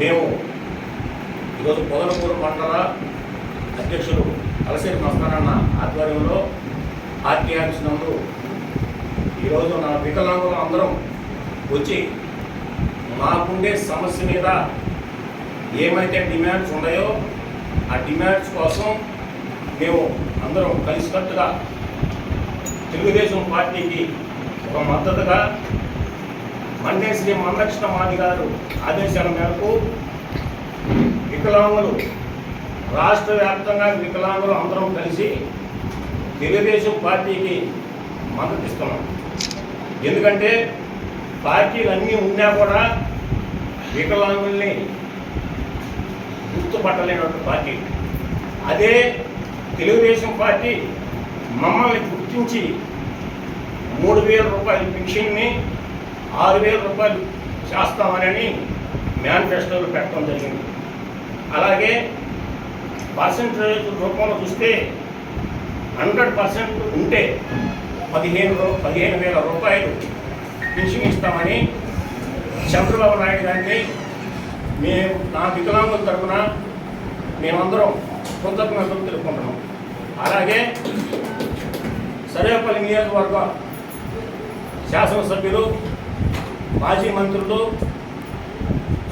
మేము ఈరోజు పొదలపూరు మండల అధ్యక్షులు అలసేరి మస్తానన్న ఆధ్వర్యంలో పార్టీ ఆఫీస్ నందు ఈరోజు నా వికలాంగులు అందరం వచ్చి మాకుండే సమస్య మీద ఏమైతే డిమాండ్స్ ఉన్నాయో ఆ డిమాండ్స్ కోసం మేము అందరం కలిసికట్టుగా తెలుగుదేశం పార్టీకి ఒక మద్దతుగా మండే శ్రీ మందకృష్ణ మాది గారు ఆదేశాల మేరకు వికలాంగులు రాష్ట్ర వ్యాప్తంగా వికలాంగులు అందరం కలిసి తెలుగుదేశం పార్టీకి మద్దతిస్తున్నాం ఎందుకంటే పార్టీలు అన్నీ ఉన్నా కూడా వికలాంగుల్ని గుర్తుపట్టలేనటువంటి పార్టీ. అదే తెలుగుదేశం పార్టీ మమ్మల్ని గుర్తించి మూడు వేల రూపాయల పెన్షన్ని ఆరు వేల రూపాయలు చేస్తామని మేనిఫెస్టోలు పెట్టడం జరిగింది. అలాగే పర్సెంటేజ్ రూపంలో చూస్తే హండ్రెడ్ పర్సెంట్ ఉంటే పదిహేను పదిహేను వేల రూపాయలు పెన్షన్ ఇస్తామని చంద్రబాబు నాయుడు గారిని మేము నా వికలాంగుల తరఫున మేమందరం కృతజ్ఞతలు తెలుపుకుంటున్నాం. అలాగే సరేపల్లి నియోజకవర్గ శాసనసభ్యులు మాజీ మంత్రులు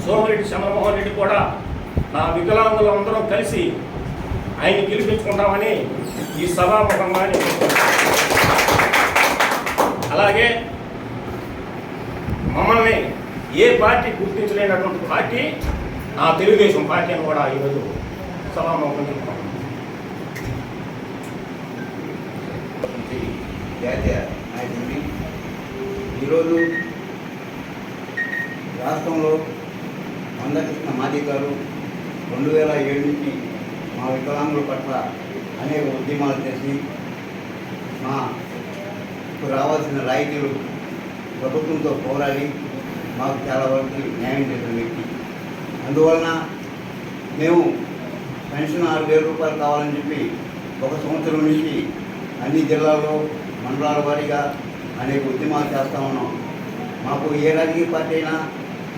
సోమిరెడ్డి చంద్రమోహన్ రెడ్డి కూడా నా వికలాంగులు అందరం కలిసి ఆయన గెలిపించుకుంటామని ఈ సభాముఖంగా అలాగే మమ్మల్ని ఏ పార్టీ గుర్తించలేనటువంటి పార్టీ నా తెలుగుదేశం పార్టీ అని కూడా ఈరోజు సభాముఖం చెప్తాం. జాతీయ ఈరోజు రాష్ట్రంలో మందకృష్ణ మాది గారు రెండు వేల ఏడు నుంచి మా వికలాంగుల పట్ల అనేక ఉద్యమాలు చేసి మాకు రావాల్సిన రాయితీలు ప్రభుత్వంతో పోరాడి మాకు చాలా వరకు న్యాయం చేసిన వ్యక్తి. అందువలన మేము పెన్షన్ ఆరు వేల రూపాయలు కావాలని చెప్పి ఒక సంవత్సరం నుంచి అన్ని జిల్లాల్లో మండలాల వారీగా అనేక ఉద్యమాలు చేస్తూ ఉన్నాం. మాకు ఏ రాజకీయ పార్టీ అయినా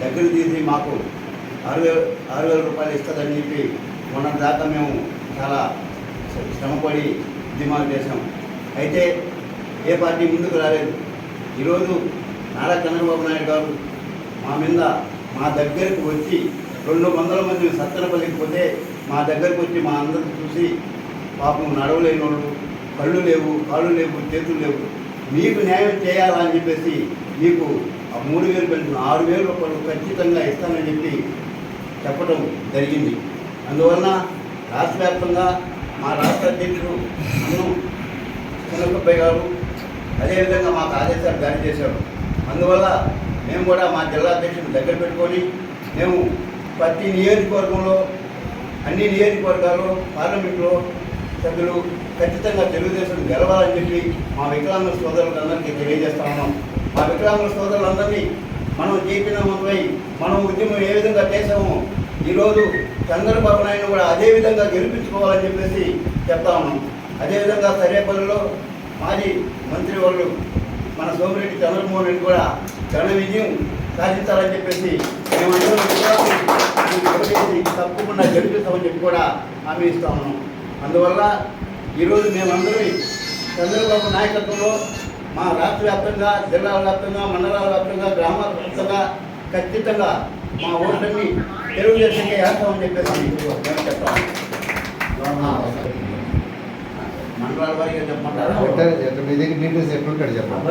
దగ్గర తీసి మాకు ఆరు వేల ఆరు వేల రూపాయలు ఇస్తుందని చెప్పి మొన్న దాకా మేము చాలా శ్రమపడి ఉద్యమాలు చేసాం అయితే ఏ పార్టీ ముందుకు రాలేదు. ఈరోజు నారా చంద్రబాబు నాయుడు గారు మా మీద మా దగ్గరకు వచ్చి రెండు వందల మంది సత్తనపల్లికి మా దగ్గరకు వచ్చి మా అందరిని చూసి పాపం నడవలేని వాళ్ళు కళ్ళు లేవు కాళ్ళు లేవు చేతులు లేవు. మీకు న్యాయం చేయాలని చెప్పేసి మీకు ఆ మూడు వేలు పెడుతున్న ఆరు వేల రూపాయలు ఖచ్చితంగా ఇస్తానని చెప్పి చెప్పడం జరిగింది. అందువలన రాష్ట్ర వ్యాప్తంగా మా రాష్ట్ర అధ్యక్షుడు అన్నం చంద్రబాబు గారు అదేవిధంగా మాకు ఆదేశాలు జారీ చేశారు. అందువల్ల మేము కూడా మా జిల్లా అధ్యక్షుడు దగ్గర పెట్టుకొని మేము ప్రతి నియోజకవర్గంలో అన్ని నియోజకవర్గాల్లో పార్లమెంట్లో సభ్యులు ఖచ్చితంగా తెలుగుదేశం గెలవాలని చెప్పి మా వికలాంగ సోదరులందరికీ తెలియజేస్తా ఉన్నాం. మా వికలాంగుల సోదరులందరినీ మనం జీపినమై మనం ఉద్యమం ఏ విధంగా చేసామో ఈరోజు చంద్రబాబు నాయుడు కూడా అదే విధంగా గెలిపించుకోవాలని చెప్పేసి చెప్తా ఉన్నాం. అదేవిధంగా సరేపల్లిలో మాజీ మంత్రి వాళ్ళు మన సోమిరెడ్డి చంద్రమోహన్ రెడ్డి కూడా ఘన విజయం సాధించాలని చెప్పేసి మేమందరం తప్పకుండా గెలిపిస్తామని చెప్పి కూడా హామీ ఇస్తా ఉన్నాం. అందువల్ల ఈరోజు మేమందరం చంద్రబాబు నాయకత్వంలో మా రాష్ట్ర వ్యాప్తంగా జిల్లాల వ్యాప్తంగా మండలాల వ్యాప్తంగా గ్రామాల వ్యాప్తంగా ఖచ్చితంగా మా ఓటమి తెలుగుదేశంగా వేస్తామని చెప్పేసి మేము చెప్తాం మండలాల వారిగా చెప్పమంటారా? ఎట్లా మీ దగ్గర డీటెయిల్స్ ఎట్లుంటాడు చెప్పండి.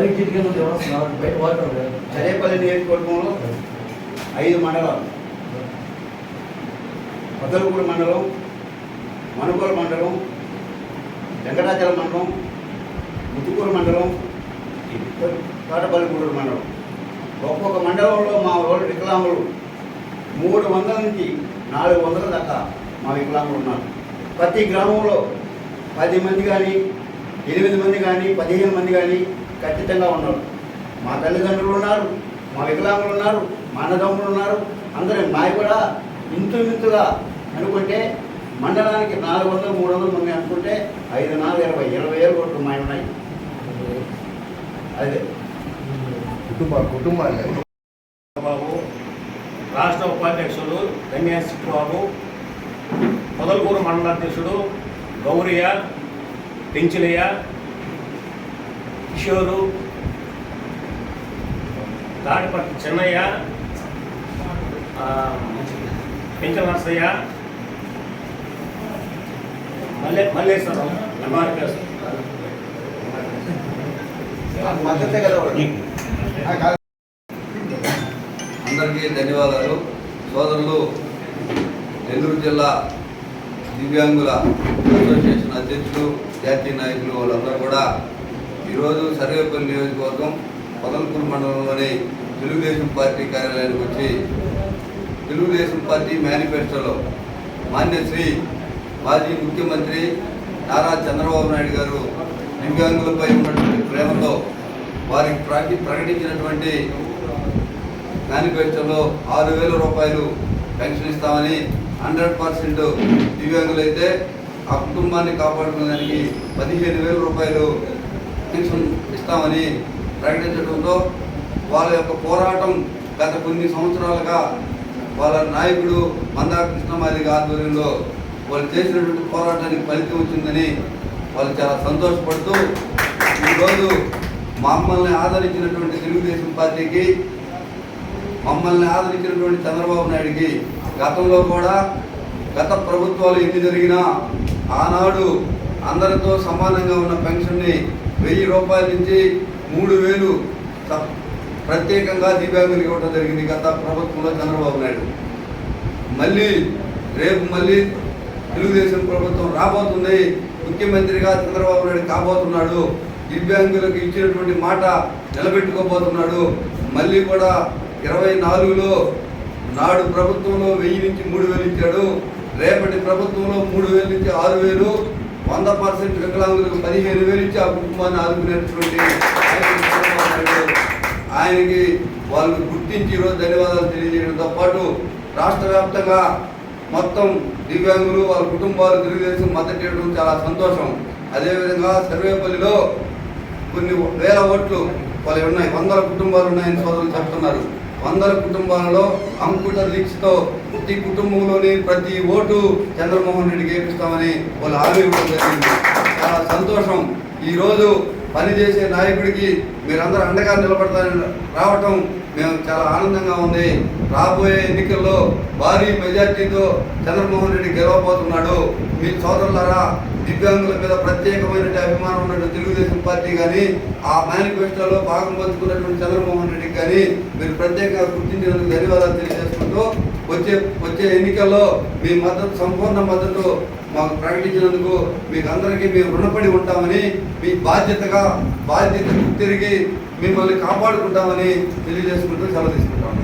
సరేపల్లి నియోజకవర్గంలో ఐదు మండలాలు. పొదలగూడు మండలం మనుగోలు మండలం వెంకటాచల మండలం ముత్తుకూరు మండలం కాటపల్లిగూడూరు మండలం. ఒక్కొక్క మండలంలో మా వాళ్ళు వికలాంగులు మూడు వందల నుంచి నాలుగు వందల దాకా మా వికలాంగులు ఉన్నారు. ప్రతి గ్రామంలో పది మంది కానీ ఎనిమిది మంది కానీ పదిహేను మంది కానీ ఖచ్చితంగా ఉన్నారు. మా తల్లిదండ్రులు ఉన్నారు మా వికలాంగులు ఉన్నారు మా అన్నదమ్ములు ఉన్నారు. అందరూ మావి కూడా ఇంతుమింతుగా అనుకుంటే మండలానికి నాలుగు వందలు మూడు వందలు మంది అనుకుంటే ఐదు నాలుగు ఇరవై ఇరవై ఏళ్ళు కొట్టు మా ఉన్నాయి. అదే. కుటుంబ కుటుంబాలు. బాబు రాష్ట్ర ఉపాధ్యక్షుడు కన్యా బాబు పొదలకూరు మండల అధ్యక్షుడు గౌరియా పెంచిలయ్య కిషోరు తాడిపట్టి చెన్నయ్య ఆ, పెంచల నర్సయ్య మల్లె మల్లేశ్వరం ఎంఆర్పిఎస్ అందరికీ ధన్యవాదాలు. సోదరులు నెల్లూరు జిల్లా దివ్యాంగుల అసోసియేషన్ అధ్యక్షులు జాతీయ నాయకులు వాళ్ళందరూ కూడా ఈరోజు సర్వేపల్లి నియోజకవర్గం పొదల్పూర్ మండలంలోని తెలుగుదేశం పార్టీ కార్యాలయానికి వచ్చి తెలుగుదేశం పార్టీ మేనిఫెస్టోలో మాన్యశ్రీ మాజీ ముఖ్యమంత్రి నారా చంద్రబాబు నాయుడు గారు దివ్యాంగులపై ఉన్నటువంటి ప్రేమతో వారికి ప్రకటి ప్రకటించినటువంటి మేనిఫెస్టోలో ఆరు వేల రూపాయలు పెన్షన్ ఇస్తామని హండ్రెడ్ పర్సెంట్ దివ్యాంగులైతే ఆ కుటుంబాన్ని కాపాడుకోవడానికి పదిహేను వేల రూపాయలు పెన్షన్ ఇస్తామని ప్రకటించడంతో వాళ్ళ యొక్క పోరాటం గత కొన్ని సంవత్సరాలుగా వాళ్ళ నాయకుడు మందా కృష్ణమాదిగ ఆధ్వర్యంలో వాళ్ళు చేసినటువంటి పోరాటానికి ఫలితం వచ్చిందని వాళ్ళు చాలా సంతోషపడుతూ ఈరోజు మమ్మల్ని ఆదరించినటువంటి తెలుగుదేశం పార్టీకి మమ్మల్ని ఆదరించినటువంటి చంద్రబాబు నాయుడికి గతంలో కూడా గత ప్రభుత్వాలు ఎన్ని జరిగినా ఆనాడు అందరితో సమానంగా ఉన్న పెన్షన్ని వెయ్యి రూపాయల నుంచి మూడు వేలు ప్రత్యేకంగా దివ్యాంగులకు ఇవ్వడం జరిగింది గత ప్రభుత్వంలో చంద్రబాబు నాయుడు. మళ్ళీ రేపు మళ్ళీ తెలుగుదేశం ప్రభుత్వం రాబోతుంది. ముఖ్యమంత్రిగా చంద్రబాబు నాయుడు కాబోతున్నాడు దివ్యాంగులకు ఇచ్చినటువంటి మాట నిలబెట్టుకోబోతున్నాడు. మళ్ళీ కూడా ఇరవై నాలుగులో నాడు ప్రభుత్వంలో వెయ్యి నుంచి మూడు వేలు ఇచ్చాడు. రేపటి ప్రభుత్వంలో మూడు వేలు నుంచి ఆరు వేలు. వంద పర్సెంట్ వికలాంగులకు పదిహేను వేలు ఇచ్చి ఆ కుటుంబాన్ని ఆదుకునేటువంటి ఆయనకి వాళ్ళు గుర్తించి ఈరోజు ధన్యవాదాలు తెలియజేయడంతో పాటు రాష్ట్ర వ్యాప్తంగా మొత్తం దివ్యాంగులు వాళ్ళ కుటుంబాలు తెలుగుదేశం మద్దతు ఇవ్వడం చాలా సంతోషం. అదేవిధంగా సర్వేపల్లిలో కొన్ని వేల ఓట్లు వాళ్ళు ఉన్నాయి. వందల కుటుంబాలు ఉన్నాయని సోదరులు చెప్తున్నారు. వందల కుటుంబాలలో అంకుట దీక్షతో ప్రతి కుటుంబంలోని ప్రతి ఓటు చంద్రమోహన్ రెడ్డికి వేపిస్తామని వాళ్ళు హామీ ఇవ్వడం జరిగింది. చాలా సంతోషం. ఈరోజు పనిచేసే నాయకుడికి మీరందరూ అండగా నిలబడతారని రావటం మేము చాలా ఆనందంగా ఉంది రాబోయే ఎన్నికల్లో భారీ మెజార్టీతో చంద్రమోహన్ రెడ్డి గెలవబోతున్నాడు. మీ సోదరులారా దివ్యాంగుల మీద ప్రత్యేకమైన అభిమానం ఉన్నటువంటి తెలుగుదేశం పార్టీ కానీ ఆ మేనిఫెస్టోలో భాగం పంచుకున్నటువంటి చంద్రమోహన్ రెడ్డి కానీ మీరు ప్రత్యేకంగా గుర్తించినందుకు ధన్యవాదాలు తెలియజేసుకుంటూ వచ్చే వచ్చే ఎన్నికల్లో మీ మద్దతు సంపూర్ణ మద్దతు మాకు ప్రకటించినందుకు మీకు అందరికీ మేము రుణపడి ఉంటామని మీ బాధ్యతగా బాధ్యత తిరిగి మిమ్మల్ని కాపాడుకుంటామని తెలియజేసుకుంటూ సెలవు తీసుకుంటాం.